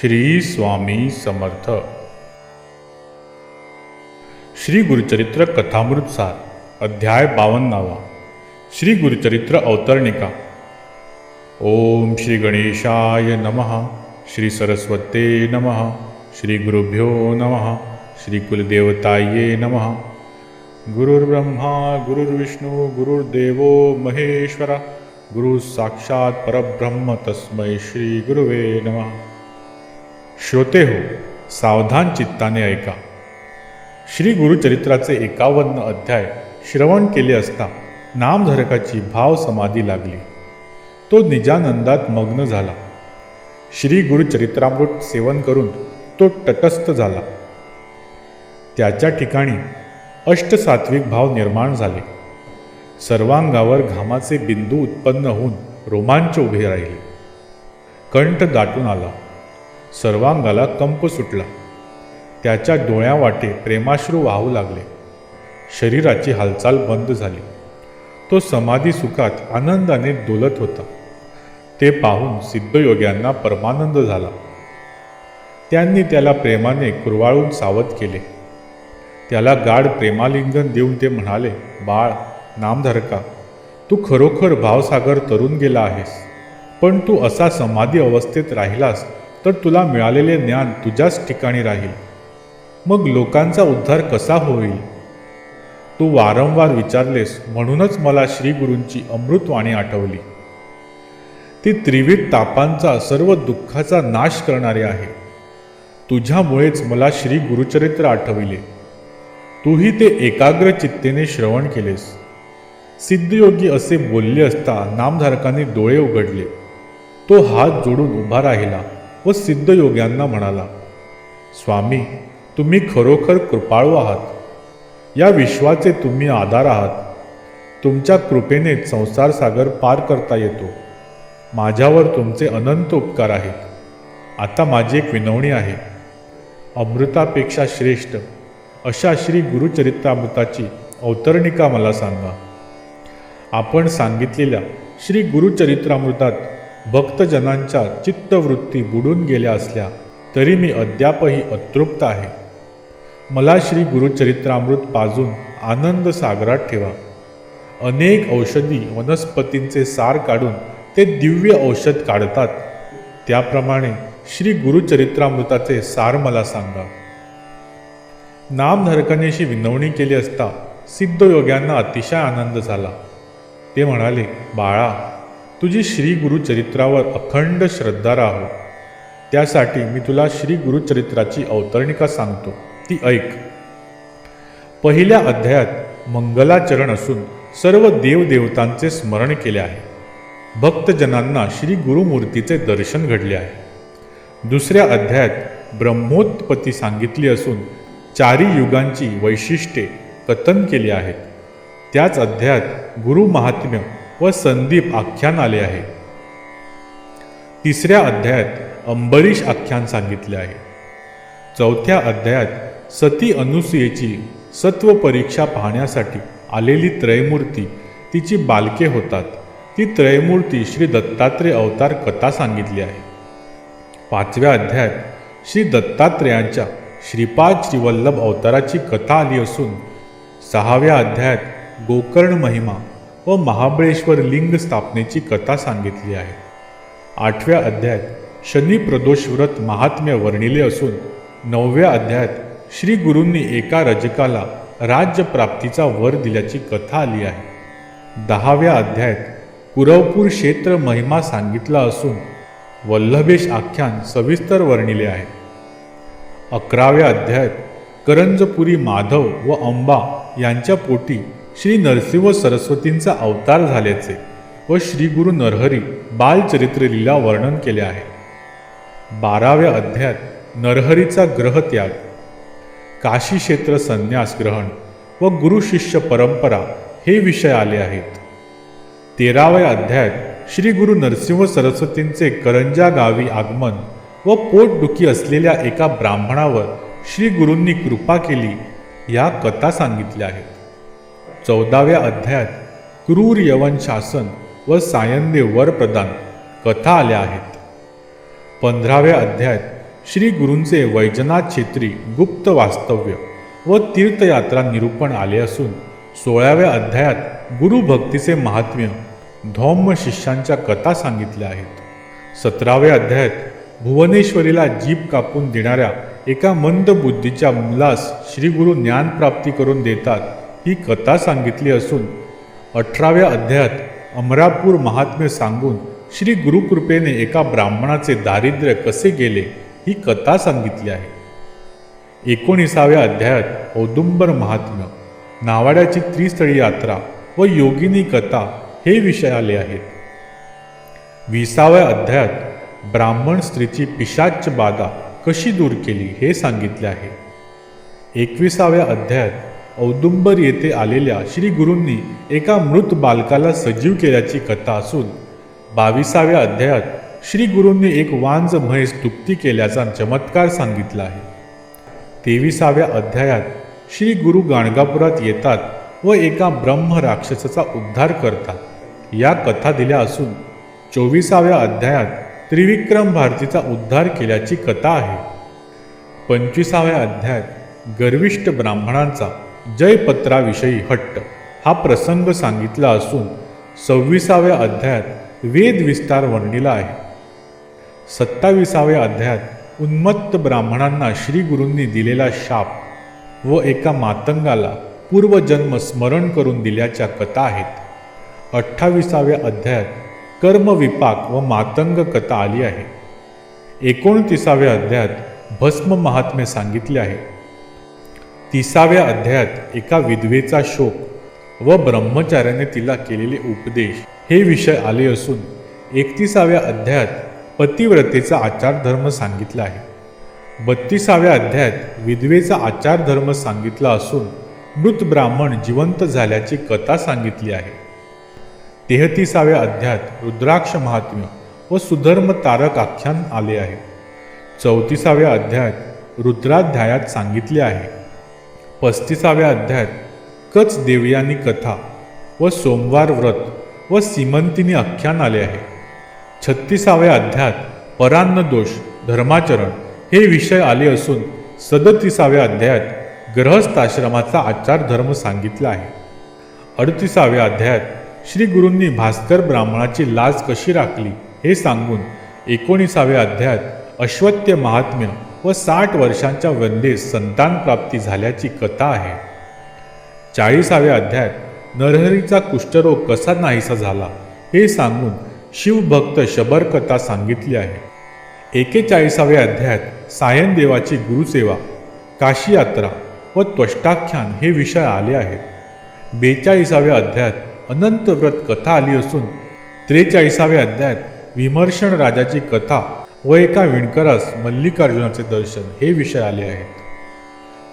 श्री स्वामी समर्थ. श्री गुरुचरित्र कथामृतसार अध्याय बावन्नावा. श्री गुरुचरित्र अवतरणिका. ओम श्री गणेशाय नमः श्री सरस्वते नमः श्री गुरुभ्यो नमः श्री कुलदेवताये नमः. गुरुर्ब्रह्मा गुरुर्विष्णू गुरुर्देवो महेश्वरा गुरु साक्षात परब्रह्म तस्मै श्री गुरुवे नमः. श्रोते हो सावधान चित्ताने ऐका. श्री गुरुचरित्राचे एकावन्न अध्याय श्रवण केले असता नामधारकाची भाव समाधी लागली. तो निजानंदात मग्न झाला. श्री गुरुचरित्रामृत सेवन करून तो तटस्थ झाला. त्याच्या ठिकाणी अष्टसात्विक भाव निर्माण झाले. सर्वांगावर घामाचे बिंदू उत्पन्न होऊन रोमांच उभे राहिले. कंठ दाटून आला. सर्वांगाला कंप सुटला. त्याच्या डोळ्यावाटे प्रेमाश्रू वाहू लागले. शरीराची हालचाल बंद झाली. तो समाधी सुखात आनंदाने डोलत होता. ते पाहून सिद्धयोग्यांना परमानंद झाला. त्यांनी त्याला प्रेमाने कुरवाळून सावध केले. त्याला गाढ प्रेमालिंगन देऊन ते म्हणाले बाळ नामधारका तू खरोखर भावसागर तरून गेला आहेस पण तू असा समाधी अवस्थेत राहिलास तर तुला मिळालेले ज्ञान तुझ्याच ठिकाणी राहील. मग लोकांचा उद्धार कसा होईल? तू वारंवार विचारलेस म्हणूनच मला श्रीगुरूंची अमृतवाणी आठवली. ती त्रिविध तापांचा सर्व दुःखाचा नाश करणारे आहे. तुझ्यामुळेच मला श्री गुरुचरित्र आठविले. तूही ते एकाग्र चित्तेने श्रवण केलेस. सिद्धयोगी असे बोलले असता नामधारकांनी डोळे उघडले. तो हात जोडून उभा राहिला. व सिद्धयोग्यांना म्हणाला स्वामी तुम्ही खरोखर कृपाळू आहात. या विश्वाचे तुम्ही आधार आहात. तुमच्या कृपेने संसार सागर पार करता येतो. माझ्यावर तुमचे अनंत उपकार आहेत. आता माझी एक विनवणी आहे. अमृतापेक्षा श्रेष्ठ अशा श्री गुरुचरित्रामृताची अवतरणिका मला सांगा. आपण सांगितलेल्या श्री गुरुचरित्रामृतात भक्तजनांच्या चित्तवृत्ती बुडून गेल्या असल्या तरी मी अद्यापही अतृप्त आहे. मला श्री गुरुचरित्रामृत पाजून आनंद सागरात ठेवा. अनेक औषधी वनस्पतींचे सार काढून ते दिव्य औषध काढतात. त्याप्रमाणे श्री गुरुचरित्रामृताचे सार मला सांगा. नामधारकानेशी विनवणी केली असता सिद्धयोग्यांना अतिशय आनंद झाला. ते म्हणाले बाळा तुझी श्री गुरुचरित्रावर अखंड श्रद्धा राहो. त्यासाठी मी तुला श्री गुरुचरित्राची अवतरणिका सांगतो. ती ऐक. पहिल्या अध्यायात मंगलाचरण असून सर्व देवदेवतांचे स्मरण केले आहे. भक्तजनांना श्री गुरुमूर्तीचे दर्शन घडले आहे. दुसऱ्या अध्यायात ब्रह्मोत्पत्ती सांगितली असून चारी युगांची वैशिष्ट्ये कथन केली आहेत. त्याच अध्यायात गुरु महात्म्य व संदीप आख्यान आले आहे. तिसऱ्या अध्यायात अंबरीश आख्यान सांगितले आहे. चौथ्या अध्यायात सती अनुसूयेची सत्व परीक्षा पाहण्यासाठी आलेली त्रयमूर्ती तिची बालके होतात. ती त्रयमूर्ती श्री दत्तात्रेय अवतार कथा सांगितली आहे. पाचव्या अध्यायात श्री दत्तात्रेयांच्या श्रीपाद श्रीवल्लभ अवताराची कथा आली असून सहाव्या अध्यायात गोकर्ण महिमा व महाबळेश्वर लिंग स्थापनेची कथा सांगितली आहे. आठव्या अध्यायात शनी प्रदोष व्रत महात्म्य वर्णिले असून नवव्या अध्यायात श्री गुरूंनी एका रजकाला राज्यप्राप्तीचा वर दिल्याची कथा आली आहे. दहाव्या अध्यायात कुरवपूर क्षेत्र महिमा सांगितला असून वल्लभेश आख्यान सविस्तर वर्णिले आहे. अकराव्या अध्यायात करंजपुरी माधव व अंबा यांच्या पोटी श्री नरसिंह सरस्वतींचा अवतार झाल्याचे व श्री गुरु नरहरी बालचरित्र लीला वर्णन केले आहे. बाराव्या अध्यायात नरहरीचा ग्रहत्याग काशी क्षेत्र संन्यास ग्रहण व गुरु शिष्य परंपरा हे विषय आले आहेत. तेराव्या अध्यायात श्री गुरु नरसिंह सरस्वतींचे करंजा गावी आगमन व पोटदुखी असलेल्या एका ब्राह्मणावर श्री गुरूंनी कृपा केली या कथा सांगितल्या आहेत. चौदाव्या अध्यायात क्रूर यवन शासन व सायनदेव वर प्रदान कथा आल्या आहेत. पंधराव्या अध्यायात श्री गुरूंचे वैजनाथ छेत्री गुप्त वास्तव्य व तीर्थयात्रा निरूपण आले असून सोळाव्या अध्यायात गुरुभक्तीचे महात्म्य धौम्य शिष्यांच्या कथा सांगितल्या आहेत. सतराव्या अध्यायात भुवनेश्वरीला जीभ कापून देणाऱ्या एका मंद बुद्धीच्या मुलास श्रीगुरु ज्ञानप्राप्ती करून देतात ही कथा सांगितली असून अठराव्या अध्यायात अमरापूर महात्म्य सांगून श्री गुरुकृपेने एका ब्राह्मणाचे दारिद्र्य कसे गेले ही कथा सांगितली आहे. एकोणीसाव्या अध्यायात औदुंबर महात्म्य नावाड्याची त्रिस्थळी यात्रा व योगिनी कथा हे विषय आले आहेत. विसाव्या अध्यायात ब्राह्मण स्त्रीची पिशाच बाधा कशी दूर केली हे सांगितले आहे. एकविसाव्या अध्यायात औदुंबर येथे आलेल्या श्री गुरूंनी एका मृत बालकाला सजीव केल्याची कथा असून बावीसाव्या अध्यायात श्री गुरूंनी एक वांज म्हैस तुप्ती केल्याचा चमत्कार सांगितला आहे. तेविसाव्या अध्यायात श्री गुरु गाणगापुरात येतात व एका ब्रह्म राक्षसाचा उद्धार करतात. या कथा दिल्या असून चोवीसाव्या अध्यायात त्रिविक्रम भारतीचा उद्धार केल्याची कथा आहे. पंचवीसाव्या अध्यायात गर्विष्ठ ब्राह्मणांचा जयपत्राविषयी हट्ट. हा प्रसंग सांगितला असून सव्वीसाव्या अध्यायात वेद विस्तार वर्णिला आहे. सत्ताविसाव्या अध्यायात उन्मत्त ब्राह्मणांना श्रीगुरूंनी दिलेला शाप व एका मातंगाला पूर्वजन्म स्मरण करून दिल्याच्या कथा आहेत. अठ्ठावीसाव्या अध्यायात कर्मविपाक व मातंग कथा आली आहे. एकोणतीसाव्या अध्यायात भस्म महात्म्य सांगितले आहे. तिसाव्या अध्यायात एका विधवेचा शोक व ब्रह्मचार्याने तिला केलेले उपदेश हे विषय आले असून एकतीसाव्या अध्यायात पतिव्रतेचा आचारधर्म सांगितला आहे. बत्तीसाव्या अध्यायात विधवेचा आचारधर्म सांगितला असून मृत ब्राह्मण जिवंत झाल्याची कथा सांगितली आहे. तेहतीसाव्या अध्यायात रुद्राक्ष महात्म्य व सुधर्म तारक आख्यान आले आहे. चौतीसाव्या अध्यायात रुद्राध्यायात सांगितले आहे. पस्तीसाव्या अध्यायात कच देवयानी कथा व सोमवार व्रत व सीमंतिनी आख्यान आले आहे. छत्तीसाव्या अध्यायात परान्न दोष धर्माचरण हे विषय आले असून सदतीसाव्या अध्यायात ग्रहस्थाश्रमाचा आचार धर्म सांगितला आहे. अडतीसाव्या अध्यायात श्री गुरूंनी भास्कर ब्राह्मणाची लाज कशी राखली हे सांगून एकोणीसाव्या अध्यायात अश्वत्य महात्म्य व साठ वर्षांच्या वंदेस संतान प्राप्ती झाल्याची कथा आहे. चाळीसाव्या अध्यायात नरहरीचा कुष्ठरोग कसा नाहीसा झाला हे सांगून शिवभक्त शबर कथा सांगितली आहे. एकेचाळीसाव्या अध्यायात सायनदेवाची गुरुसेवा काशी यात्रा व त्वष्टाख्यान हे विषय आले आहेत. बेचाळीसाव्या अध्यायात अनंत व्रत कथा आली असून त्रेचाळीसाव्या अध्यायात विमर्शन राजाची कथा व एका विणकरास मल्लिकार्जुनाचे दर्शन हे विषय आले आहेत.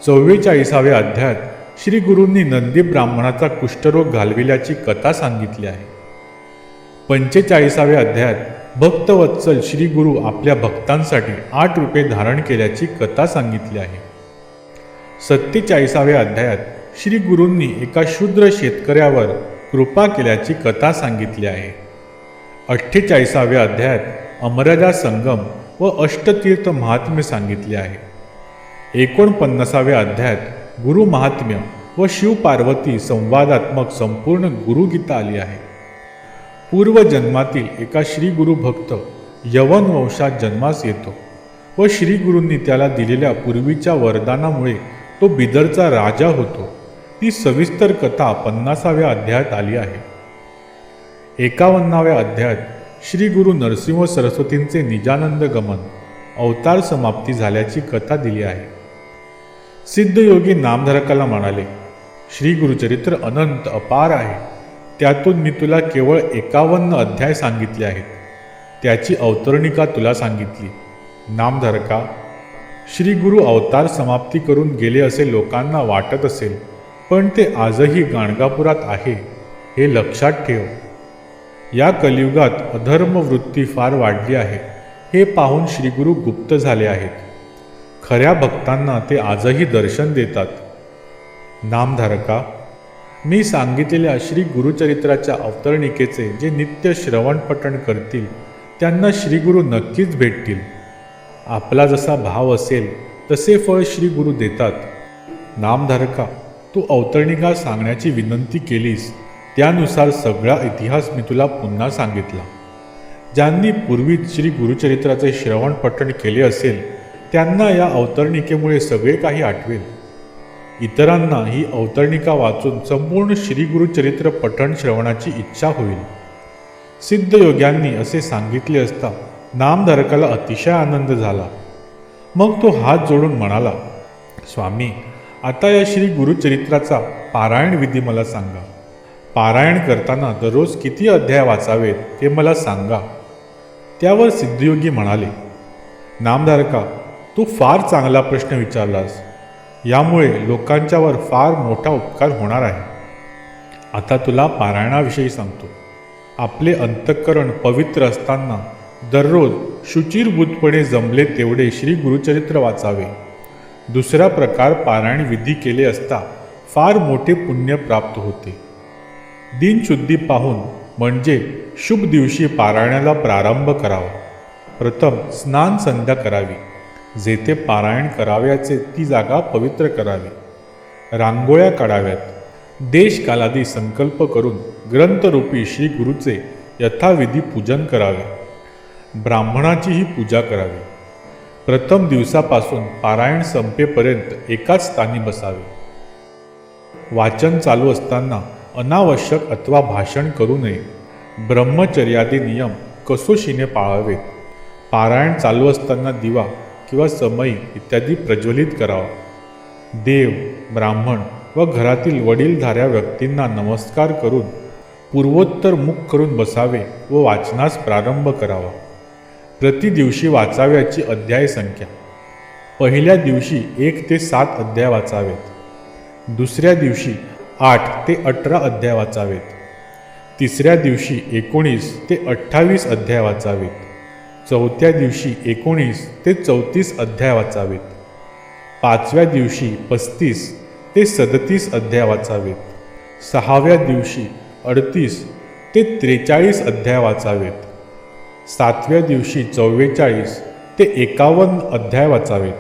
चव्वेचाळीसाव्या अध्यायात श्री गुरूंनी नंदी ब्राह्मणाचा कुष्ठरोग घालविल्याची कथा सांगितली आहे. पंचेचाळीसाव्या अध्यायात भक्तवत्सल श्री गुरु आपल्या भक्तांसाठी आठ रुपये धारण केल्याची कथा सांगितली आहे. सत्तेचाळीसाव्या अध्यायात श्री गुरूंनी एका शूद्र शेतकऱ्यावर कृपा केल्याची कथा सांगितली आहे. अठ्ठेचाळीसाव्या अध्यायात अमराजा संगम व अष्टतीर्थ महात्म्य सांगितले आहे. एकोणपन्नासाव्या अध्यायात गुरु महात्म्य व शिवपार्वती संवादात्मक संपूर्ण गुरुगीता आली आहे. पूर्वजन्मातील एका श्री गुरु भक्त यवन वंशात जन्मास येतो व श्री गुरूंनी त्याला दिलेल्या पूर्वीच्या वरदानामुळे तो बिदरचा राजा होतो. ती सविस्तर कथा पन्नासाव्या अध्यायात आली आहे. एकावन्नाव्या अध्यायात श्री गुरु नरसिंह सरस्वतींचे निजानंद गमन अवतार समाप्ती झाल्याची कथा दिली आहे. सिद्धयोगी नामधारकाला म्हणाले श्री गुरुचरित्र अनंत अपार आहे. त्यातून मी तुला केवळ एकावन्न अध्याय सांगितले आहेत. त्याची अवतरणिका तुला सांगितली. नामधारका श्री गुरु अवतार समाप्ती करून गेले असे लोकांना वाटत असेल पण ते आजही गाणगापुरात आहे हे लक्षात ठेव. या कलियुगात अधर्म वृत्ती फार वाढली आहे. हे पाहून श्रीगुरु गुप्त झाले आहेत. खऱ्या भक्तांना ते आजही दर्शन देतात. नामधारका मी सांगितलेल्या श्री गुरुचरित्राच्या अवतरणिकेचे जे नित्य श्रवणपठण करतील त्यांना श्रीगुरु नक्कीच भेटतील. आपला जसा भाव असेल तसे फळ श्री गुरु देतात. नामधारका तू अवतरणिका सांगण्याची विनंती केलीस. त्यानुसार सगळा इतिहास मी तुला पुन्हा सांगितला. ज्यांनी पूर्वी श्री गुरुचरित्राचे श्रवण पठण केले असेल त्यांना या अवतरणिकेमुळे सगळे काही आठवेल. इतरांना ही अवतरणिका वाचून संपूर्ण श्री गुरुचरित्र पठण श्रवणाची इच्छा होईल. सिद्ध योग्यांनी असे सांगितले असता नामधारकाला अतिशय आनंद झाला. मग तो हात जोडून म्हणाला स्वामी आता या श्री गुरुचरित्राचा पारायण विधी मला सांगा. पारायण करताना दररोज किती अध्याय वाचावेत ते मला सांगा. त्यावर सिद्धयोगी म्हणाले नामधारका तू फार चांगला प्रश्न विचारलास. यामुळे लोकांच्यावर फार मोठा उपकार होणार आहे. आता तुला पारायणाविषयी सांगतो. आपले अंतःकरण पवित्र असताना दररोज शुचिरभूतपणे जमले तेवढे श्री गुरुचरित्र वाचावे. दुसरा प्रकार पारायण विधी केले असता फार मोठे पुण्य प्राप्त होते. दिनशुद्धी पाहून म्हणजे शुभ दिवशी पारायणाला प्रारंभ करावा. प्रथम स्नान संध्या करावी. जेथे पारायण कराव्याचे ती जागा पवित्र करावी. रांगोळ्या काढाव्यात. देशकालादी संकल्प करून ग्रंथरूपी श्री गुरुचे यथाविधी पूजन करावे. ब्राह्मणाचीही पूजा करावी. प्रथम दिवसापासून पारायण संपेपर्यंत एकाच स्थानी बसावे. वाचन चालू असताना अनावश्यक अथवा भाषण करू नये. ब्रह्मचर्यादी नियम कसोशीने पाळावेत. पारायण चालू असताना दिवा किंवा समयी इत्यादी प्रज्वलित करावा. देव ब्राह्मण व घरातील वडीलधाऱ्या व्यक्तींना नमस्कार करून पूर्वोत्तर मुख करून बसावे व वाचनास प्रारंभ करावा. प्रतिदिवशी वाचाव्याची अध्याय संख्या. पहिल्या दिवशी एक ते सात अध्याय वाचावेत. दुसऱ्या दिवशी आठ ते अठरा अध्याय वाचावेत. तिसऱ्या दिवशी एकोणीस ते अठ्ठावीस अध्याय वाचावेत. चौथ्या दिवशी एकोणीस ते चौतीस अध्याय वाचावेत. पाचव्या दिवशी पस्तीस ते सदतीस अध्याय वाचावेत. सहाव्या दिवशी अडतीस ते त्रेचाळीस अध्याय वाचावेत. सातव्या दिवशी चव्वेचाळीस ते एकावन्न अध्याय वाचावेत.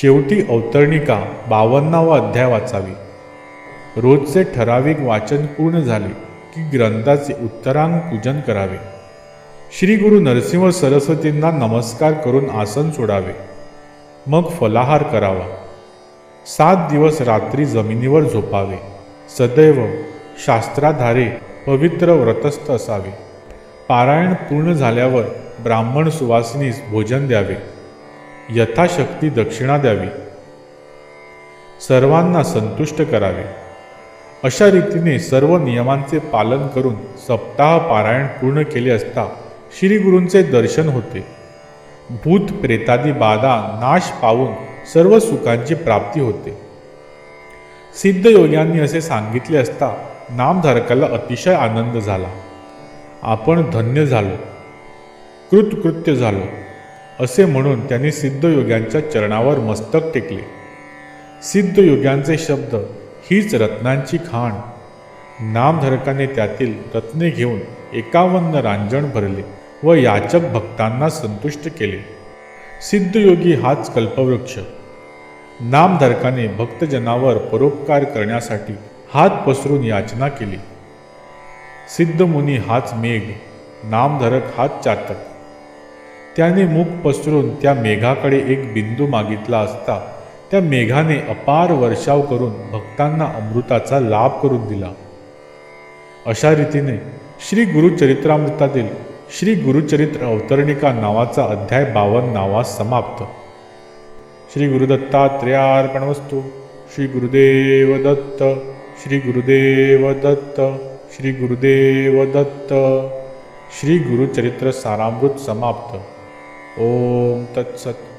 शेवटी अवतरणिका बावन्नावा अध्याय वाचावी. रोजचे ठराविक वाचन पूर्ण झाले की ग्रंथाचे उत्तरांग पूजन करावे. श्री गुरु नरसिंह सरस्वतींना नमस्कार करून आसन सोडावे. मग फलाहार करावा. सात दिवस रात्री जमिनीवर झोपावे. सदैव शास्त्राधारे पवित्र व्रतस्थ असावे. पारायण पूर्ण झाल्यावर ब्राह्मण सुवासिनीस भोजन द्यावे. यथाशक्ती दक्षिणा द्यावी. सर्वांना संतुष्ट करावे. अशा रीतीने सर्व नियमांचे पालन करून सप्ताह पारायण पूर्ण केले असता श्री गुरूंचे दर्शन होते. भूत प्रेतादी बाधा नाश पावून सर्व सुखांची प्राप्ती होते. सिद्ध योग्यांनी असे सांगितले असता नामधारकाला अतिशय आनंद झाला. आपण धन्य झालो. कृतकृत्य झालो असे म्हणून त्यांनी सिद्धयोग्यांच्या चरणावर मस्तक टेकले. सिद्धयोग्यांचे शब्द हीच रत्नांची खाण. नामधारकाने त्यातील रत्ने घेऊन एकावन्न रांजण भरले व याचक भक्तांना संतुष्ट केले. सिद्धयोगी हाच कल्पवृक्ष. नामधारकाने भक्तजनावर परोपकार करण्यासाठी हात पसरून याचना केली. सिद्धमुनी हाच मेघ नामधारक हाच चातक. त्याने मुख पसरून त्या मेघाकडे एक बिंदू मागितला असता त्या मेघाने अपार वर्षाव करून भक्तांना अमृताचा लाभ करून दिला. अशा रीतीने श्री गुरुचरित्रामृतातील श्री गुरुचरित्र अवतरणिका नावाचा अध्याय बावन नावा समाप्त. श्री गुरुदत्तात्रेयार्पणवस्तू श्री गुरुदेव दत्त श्री गुरुदेव दत्त श्री गुरुदेव दत्त श्री गुरुचरित्र सारामृत समाप्त. ओम तत्सत.